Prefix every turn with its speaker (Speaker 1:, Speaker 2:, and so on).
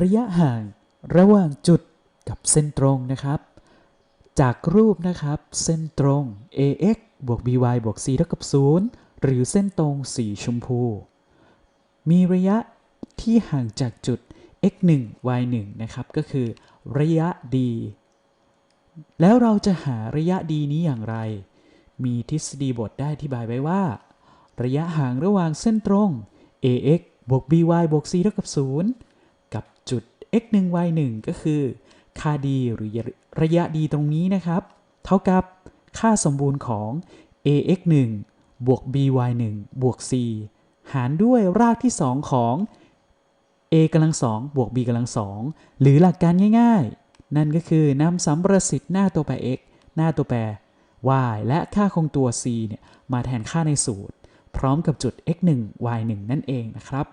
Speaker 1: ระยะห่างระหว่างจุดกับเส้นตรงนะครับ จากรูปนะครับ เส้นตรง ax บวก by บวก c เท่ากับ 0 หรือเส้นตรงสีชมพู มีระยะที่ห่างจากจุด x 1 y 1นะครับ ก็คือ ระยะ d แล้วเราจะหาระยะ d นี้อย่างไร มีทฤษฎีบทได้อธิบายไว้ว่า ระยะห่างระหว่างเส้นตรง ax บวก by บวก c เท่ากับ 0 กับจุด x 1 y 1ก็คือ ค่า d หรือระยะ d ตรงนี้นะครับ เท่ากับค่าสมบูรณ์ของ ax 1บวก by 1บวก c หารด้วยรากที่ 2 ของ a กำลังสองบวก b กำลังสองหรือหลักการง่ายๆ นั่นก็คือนำสัมประสิทธิ์หน้าตัวแปร x หน้าตัวแปร y และค่าคงตัว c เนี่ยมาแทนค่าในสูตร พร้อมกับจุด x 1 y 1นั่นเองนะครับ